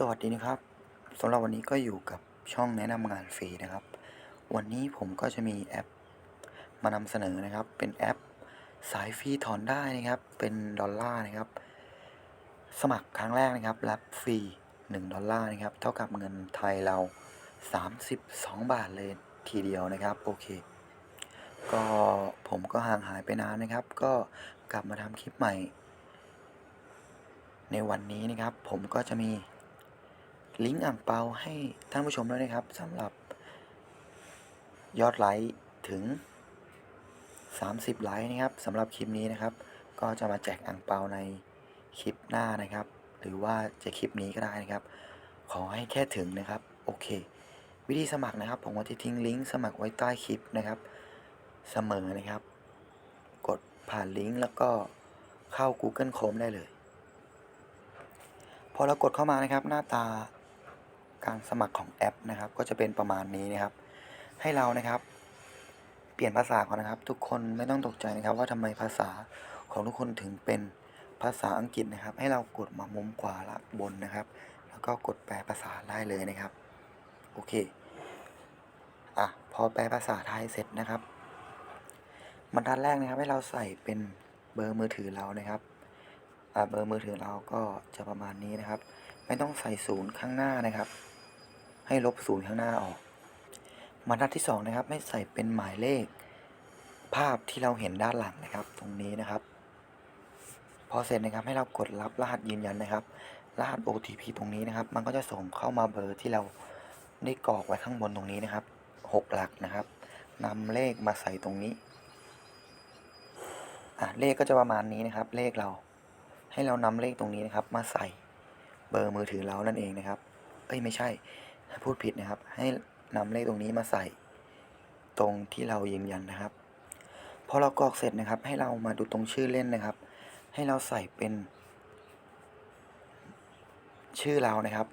สวัสดีนะครับสำหรับวันนี้ก็อยู่กับช่องแนะนำงานฟรีนะครับ วันนี้ผมก็จะมีแอปมานำเสนอนะครับ เป็นแอปสายฟรีถอนได้นะครับ เป็นดอลลาร์นะครับ สมัครครั้งแรกนะครับ รับฟรี 1 ดอลลาร์นะครับ เท่ากับเงินไทยเรา 32 บาทเลยทีเดียวนะครับ โอเค ก็ผมก็ห่างหายไปนานนะครับ ก็กลับมาทำคลิปใหม่ ในวันนี้นะครับผมก็จะมี ลิงก์อ่างเปาให้ท่านผู้ชมด้วยนะครับสำหรับ ยอดไลค์ถึง 30 ไลค์นะครับสำหรับคลิปนี้นะครับ ก็จะมาแจกอ่างเปาในคลิปหน้านะครับ หรือว่าจะคลิปนี้ก็ได้นะครับ ขอให้แค่ถึงนะครับ โอเค วิธีสมัครนะครับ ผมก็จะทิ้งลิงก์สมัครไว้ใต้คลิปนะครับ เสมอนะครับ กดผ่านลิงก์แล้วก็เข้า Google Chrome ได้เลย พอเรากดเข้ามานะครับหน้าตา การสมัครของแอปนะครับ ก็จะเป็นประมาณนี้นะครับ ให้เรานะครับ เปลี่ยนภาษาก่อนนะครับ ทุกคนไม่ต้องตกใจนะครับ ว่าทำไมภาษาของทุกคนถึงเป็นภาษาอังกฤษนะครับ ให้เรากดมามุมขวาละบนนะครับ แล้วก็กดแปลภาษาได้เลยนะครับ โอเคอะพอแปลภาษาไทยเสร็จนะครับบรรทัดแรกนะครับให้เราใส่เป็นเบอร์มือถือเรานะครับอ่าเบอร์มือถือเราก็จะประมาณนี้นะครับ ไม่ต้องใส่ศูนย์ข้างหน้านะครับ ให้ลบศูนย์ข้างหน้าออกบรรทัดที่สองนะครับให้ใส่เป็นหมายเลข ภาพที่เราเห็นด้านหลังนะครับ ตรงนี้นะครับ พอเสร็จนะครับให้เรากดรับรหัสยืนยันนะครับ รหัส OTP ตรงนี้นะครับ มันก็จะส่งเข้ามาเบอร์ที่เราได้กรอกไว้ข้างบนตรงนี้นะครับหกหลักนะครับนำเลขมาใส่ตรงนี้อะเลขก็จะประมาณนี้นะครับ เลขเรา ให้เรานำเลขตรงนี้นะครับ มาใส่เบอร์มือถือเรานั่นเองนะครับ เอ้ยไม่ใช่ พูดผิดนะครับ ให้นำเลขตรงนี้มาใส่ตรงที่เรายืนยันนะครับ พอเรากรอกเสร็จนะครับ ให้เรามาดูตรงชื่อเล่นนะครับ ให้เราใส่เป็น ชื่อเรานะครับ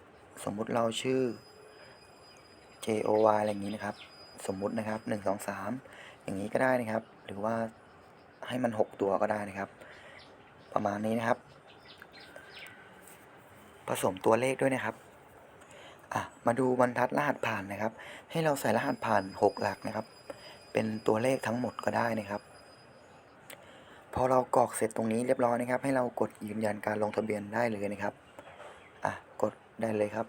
สมมุติเราชื่อ J O Y อะไรอย่างนี้นะครับ สมมุตินะครับหนึ่งสองสามอย่างนี้ก็ได้นะครับ หรือว่าให้มันหกตัวก็ได้นะครับ ประมาณนี้นะครับ ผสมตัวเลขด้วยนะครับ อะมาดูบรรทัดรหัสผ่านนะครับ ให้เราใส่รหัสผ่าน 6 หลักนะครับ เป็นตัวเลขทั้งหมดก็ได้นะครับ พอเรากรอกเสร็จตรงนี้เรียบร้อยนะครับ ให้เรากดยืนยันการลงทะเบียนได้เลยนะครับอะกดได้เลยครับ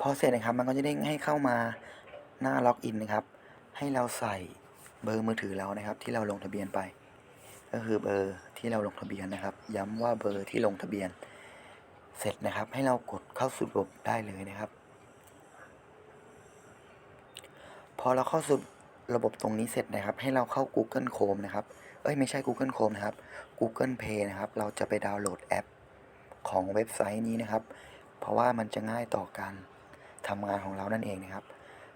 พอเสร็จนะครับมันก็จะเด้งให้เข้ามาหน้าล็อกอินนะครับ ให้เราใส่เบอร์มือถือเรานะครับ ที่เราลงทะเบียนไป ก็คือเบอร์ที่เราลงทะเบียนนะครับ ย้ำว่าเบอร์ที่ลงทะเบียน เสร็จนะครับ ให้เรากดเข้าสู่ระบบได้เลยนะครับ พอเราเข้าสู่ระบบตรงนี้เสร็จนะครับ ให้เราเข้า Google Chrome นะครับ เอ้ยไม่ใช่ Google Chrome นะครับ Google Play นะครับ เราจะไปดาวน์โหลดแอปของเว็บไซต์นี้นะครับ เพราะว่ามันจะง่ายต่อการทำงานของเรานั่นเองนะครับ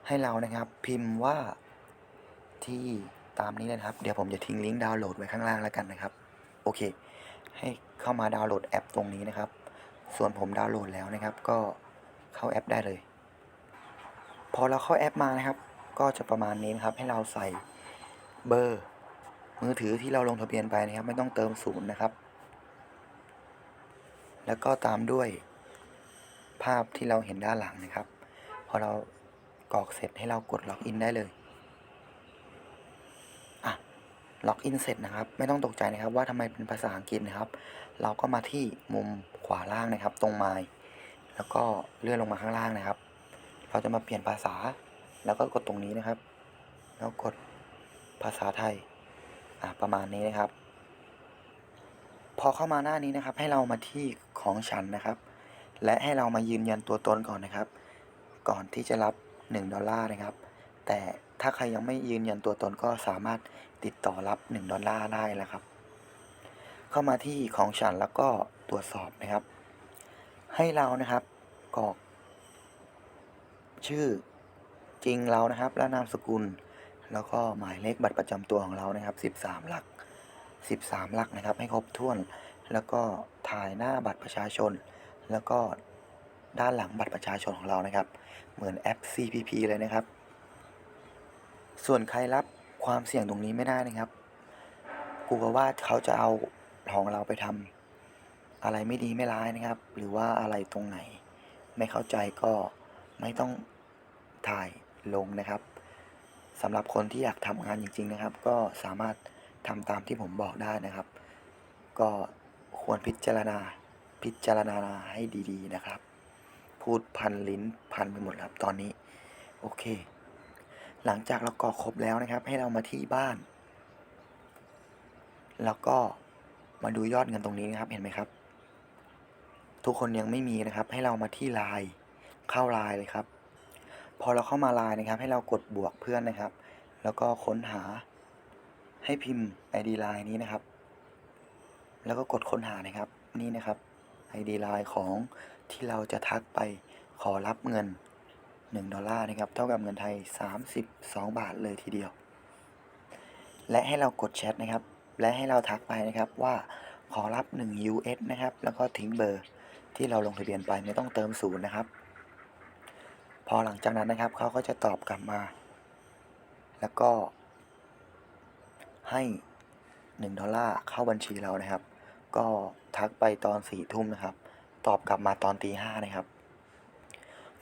ให้เรานะครับพิมพ์ว่าที่ตามนี้เลยครับ เดี๋ยวผมจะทิ้งลิงก์ดาวน์โหลดไว้ข้างล่างแล้วกันนะครับ โอเค ให้เข้ามาดาวน์โหลดแอปตรงนี้นะครับ ส่วนผมดาวน์โหลดแล้วนะครับ ก็เข้าแอปได้เลย พอเราเข้าแอปมานะครับ ก็จะประมาณนี้นครับ ให้เราใส่เบอร์ มือถือที่เราลงทะเบียนไปนะครับ ไม่ต้องเติมศูนย์นะครับ แล้วก็ตามด้วยภาพที่เราเห็นด้านหลังนะครับ พอเรากรอกเสร็จให้เรากดล็อกอินได้เลยอะล็อกอินเสร็จนะครับ ไม่ต้องตกใจนะครับว่าทำไมเป็นภาษาอังกฤษนะครับ เราก็มาที่มุม ขวาล่างนะครับ ตรงไม้แล้วก็เลื่อนลงมาข้างล่างนะครับ เราจะมาเปลี่ยนภาษา แล้วก็กดตรงนี้นะครับ แล้วกดภาษาไทยอะประมาณนี้นะครับ พอเข้ามาหน้านี้นะครับ ให้เรามาที่ของฉันนะครับ และให้เรามายืนยันตัวตนก่อนนะครับ ก่อนที่จะรับ 1 ดอลลาร์นะครับ แต่ถ้าใครยังไม่ยืนยันตัวตนก็สามารถติดต่อรับ 1 ดอลลาร์ได้แล้วครับ เข้ามาที่ของฉันแล้วก็ ตรวจสอบนะครับ ให้เรานะครับกรอก ชื่อจริงเรานะครับ และนามสกุล แล้วก็หมายเลขบัตรประจำตัวของเรานะครับ 13 หลัก 13 หลักนะครับ ให้ครบถ้วน แล้วก็ถ่ายหน้าบัตรประชาชน แล้วก็ด้านหลังบัตรประชาชนของเรานะครับ เหมือนแอป CPP เลยนะครับ ส่วนใครรับความเสี่ยงตรงนี้ไม่ได้นะครับกลัวว่าเขาจะเอาของเราไปทำ อะไรไม่ดีไม่ร้ายนะครับ หรือว่าอะไรตรงไหน ไม่เข้าใจก็ไม่ต้องถ่ายลงนะครับสำหรับคนที่อยากทำงานจริง ๆนะครับ ก็สามารถทำตามที่ผมบอกได้นะครับ ก็ควรพิจารณาพิจารณาให้ดีๆนะครับ พูดพันลิ้นพันไปหมดครับตอนนี้ โอเค หลังจากเรากรอกครบแล้วนะครับ ให้เรามาที่บ้าน แล้วก็มาดูยอดเงินตรงนี้นะครับเห็นไหมครับ ทุกคนยังไม่มีนะครับ ให้เรามาที่ไลน์เข้าไลน์เลยครับ พอเราเข้ามาไลน์นะครับ ให้เรากดบวกเพื่อนนะครับ แล้วก็ค้นหาให้พิมพ์ ID ไลน์นี้นะครับ แล้วก็กดค้นหานะครับนี่นะครับ ID ไลน์ของที่เราจะทักไปขอรับเงิน 1 ดอลลาร์นะครับ เท่ากับเงินไทย 32 บาทเลยทีเดียว และให้เรากดแชทนะครับ และให้เราทักไปนะครับว่าขอรับ 1 US นะครับ แล้วก็ทิ้งเบอร์ ที่เราลงทะเบียนไปไม่ต้องเติมศูนย์นะครับ พอหลังจากนั้นนะครับเขาก็จะตอบกลับมา แล้วก็ ให้1ดอลลาร์เข้าบัญชีเรานะครับ ก็ทักไปตอน4ทุ่มนะครับ ตอบกลับมาตอนตีห้านะครับ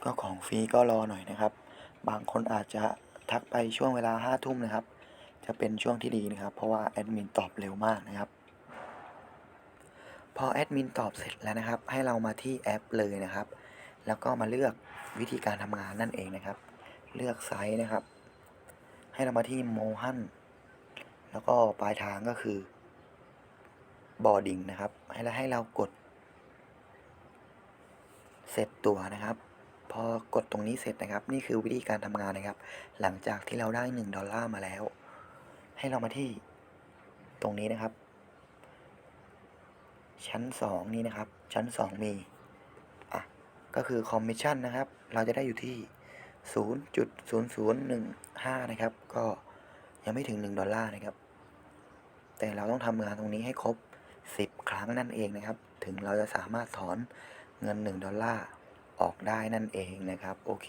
ก็ของฟรีก็รอหน่อยนะครับ บางคนอาจจะทักไปช่วงเวลาห้าทุ่มนะครับ จะเป็นช่วงที่ดีนะครับ เพราะว่าแอดมินตอบเร็วมากนะครับ พอแอดมินตอบเสร็จแล้วนะครับ ให้เรามาที่แอปเลยนะครับ แล้วก็มาเลือกวิธีการทำงานนั่นเองนะครับ เลือกไซส์นะครับ ให้เรามาที่โมฮันแล้วก็ปลายทางก็คือบอร์ดิงนะครับ ให้เราให้เรากด เสร็จตัวนะครับ พอกดตรงนี้เสร็จนะครับ นี่คือวิธีการทำงานนะครับ หลังจากที่เราได้ 1 ดอลลาร์มาแล้ว ให้เรามาที่ตรงนี้นะครับ ชั้น 2 นี้นะครับ ชั้น 2 มี อะ ก็คือคอมมิชชั่นนะครับ เราจะได้อยู่ที่ 0.0015 นะครับ ก็ยังไม่ถึง 1 ดอลลาร์นะครับ แต่เราต้องทำงานตรงนี้ให้ครบ 10 ครั้งนั่นเองนะครับ ถึงเราจะสามารถถอนเงิน 1 ดอลลาร์ออกได้นั่นเองนะครับ โอเค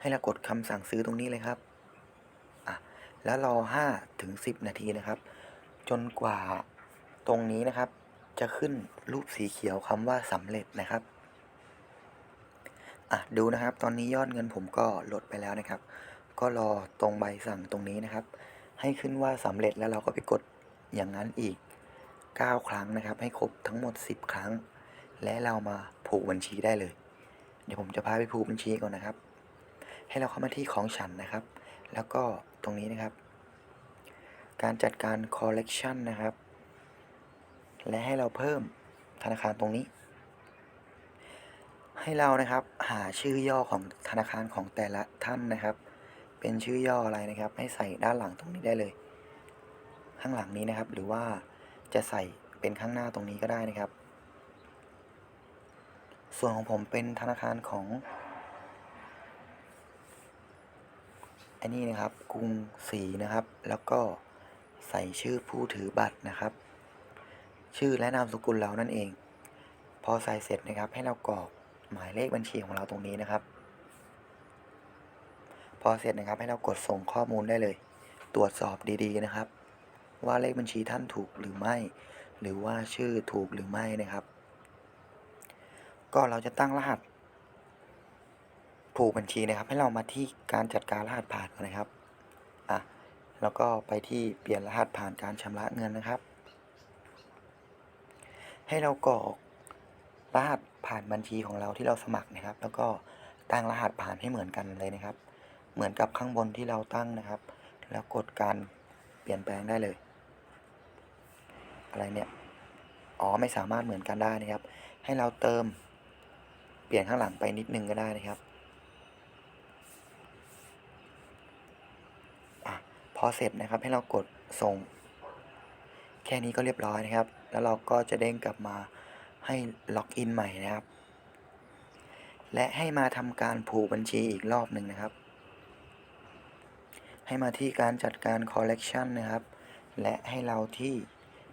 ให้เรากดคำสั่งซื้อตรงนี้เลยครับ อะ แล้วรอ5ถึง10 นาทีนะครับ จนกว่าตรงนี้นะครับ จะขึ้นรูปสีเขียวคำว่าสำเร็จนะครับอะดูนะครับตอนนี้ยอดเงินผมก็ลดไปแล้วนะครับ ก็รอตรงใบสั่งตรงนี้นะครับ ให้ขึ้นว่าสำเร็จแล้วเราก็ไปกดอย่างนั้นอีก 9 ครั้งนะครับ ให้ครบทั้งหมด 10 ครั้ง และเรามาผูกบัญชีได้เลย เดี๋ยวผมจะพาไปผูกบัญชีก่อนนะครับ ให้เราเข้ามาที่ของฉันนะครับ แล้วก็ตรงนี้นะครับ การจัดการ collection นะครับ และให้เราเพิ่มธนาคารตรงนี้ ให้เรานะครับหาชื่อย่อของธนาคารของแต่ละท่านนะครับ เป็นชื่อย่ออะไรนะครับ ให้ใส่ด้านหลังตรงนี้ได้เลย ข้างหลังนี้นะครับ หรือว่าจะใส่เป็นข้างหน้าตรงนี้ก็ได้นะครับ ส่วนของผมเป็นธนาคารของอันนี้นะครับกรุงศรีนะครับ แล้วก็ใส่ชื่อผู้ถือบัตรนะครับ ชื่อและนามสกุลเรานั่นเอง พอใส่เสร็จนะครับ ให้เรากรอกหมายเลขบัญชีของเราตรงนี้นะครับ พอเสร็จนะครับให้เรากดส่งข้อมูลได้เลย ตรวจสอบดีๆนะครับ ว่าเลขบัญชีท่านถูกหรือไม่ หรือว่าชื่อถูกหรือไม่นะครับ ก็เราจะตั้งรหัสผูกบัญชีนะครับ ให้เรามาที่การจัดการรหัสผ่านก่อนนะครับอะแล้วก็ไปที่เปลี่ยนรหัสผ่านการชำระเงินนะครับ ให้เรากรอกรหัสผ่านบัญชีของเราที่เราสมัครนะครับ แล้วก็ตั้งรหัสผ่านให้เหมือนกันเลยนะครับ เหมือนกับข้างบนที่เราตั้งนะครับ แล้วกดการเปลี่ยนแปลงได้เลย อะไรเนี่ยอ๋อไม่สามารถเหมือนกันได้นะครับ ให้เราเติมเปลี่ยนข้างหลังไปนิดนึงก็ได้นะครับพอเสร็จนะครับให้เรากดส่ง แค่นี้ก็เรียบร้อยนะครับ แล้วเราก็จะเด้งกลับมาให้ล็อกอินใหม่นะครับ และให้มาทำการผูกบัญชีอีกรอบหนึ่งนะครับ ให้มาที่การจัดการ collection นะครับ และให้เราที่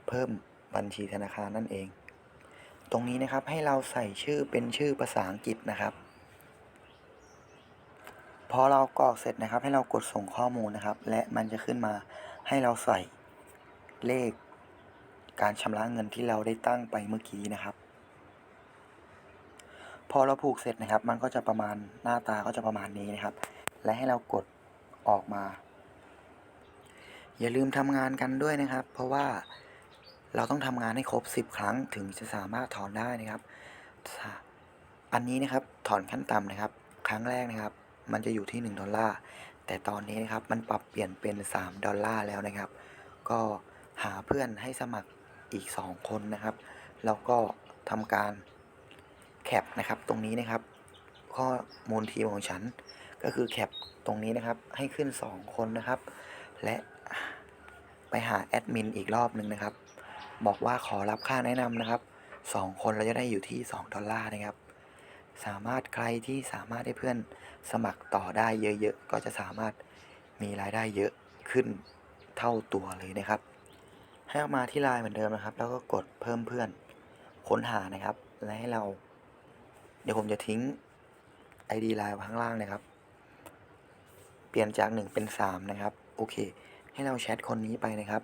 เพิ่มบัญชีธนาคารนั่นเอง ตรงนี้นะครับให้เราใส่ชื่อเป็นชื่อภาษาอังกฤษนะครับ พอเรากรอกเสร็จนะครับ ให้เรากดส่งข้อมูลนะครับ และมันจะขึ้นมาให้เราใส่เลข การชำระเงินที่เราได้ตั้งไปเมื่อกี้นะครับ พอเราผูกเสร็จนะครับ มันก็จะประมาณหน้าตาก็จะประมาณนี้นะครับ และให้เรากดออกมา อย่าลืมทำงานกันด้วยนะครับ เพราะว่าเราต้องทำงานให้ครบ 10 ครั้งถึงจะสามารถถอนได้นะครับ อันนี้นะครับถอนขั้นต่ำนะครับ ครั้งแรกนะครับ มันจะอยู่ที่ 1 ดอลลาร์ แต่ตอนนี้นะครับมันปรับเปลี่ยนเป็น 3 ดอลลาร์แล้วนะครับ ก็หาเพื่อนให้สมัคร อีก 2 คนนะครับ แล้วก็ทำการแคปนะครับตรงนี้นะครับ ข้อมูลทีมของฉันก็คือแคปตรงนี้นะครับให้ขึ้น 2 คนนะครับ และไปหาแอดมินอีกรอบหนึ่งนะครับ บอกว่าขอรับค่าแนะนำนะครับ 2 คนเราจะได้อยู่ที่ 2 ดอลลาร์นะครับ สามารถใครที่สามารถให้เพื่อนสมัครต่อได้เยอะๆ ก็จะสามารถมีรายได้เยอะขึ้นเท่าตัวเลยนะครับ ให้เอามาที่ไลน์เหมือนเดิมนะครับ แล้วก็กดเพิ่มเพื่อนค้นหานะครับ และให้เรา เดี๋ยวผมจะทิ้ง ID ไลน์ไว้ข้างล่างนะครับ เปลี่ยนจาก 1 เป็น 3 นะครับ โอเค ให้เราแชทคนนี้ไปนะครับ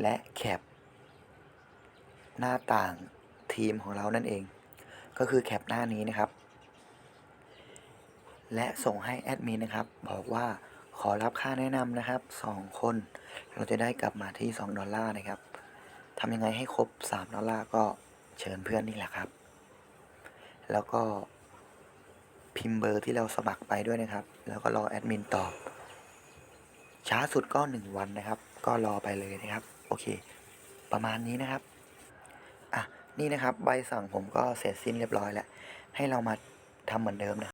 และแคปหน้าต่างทีมของเรานั่นเอง ก็คือแคปหน้านี้นะครับ และส่งให้แอดมินนะครับ บอกว่า ขอรับค่าแนะนำนะครับ 2 คน เราจะได้กลับมาที่ 2 ดอลลาร์นะครับทำยังไงให้ครบ 3 ดอลลาร์ก็เชิญเพื่อนนี่แหละครับ แล้วก็พิมพ์เบอร์ที่เราสมัครไปด้วยนะครับ แล้วก็รอแอดมินตอบ ช้าสุดก็ 1 วันนะครับ ก็รอไปเลยนะครับ โอเค ประมาณนี้นะครับ อะ นี่นะครับใบสั่งผมก็เสร็จสิ้นเรียบร้อยแล้ว ให้เรามาทำเหมือนเดิมนะ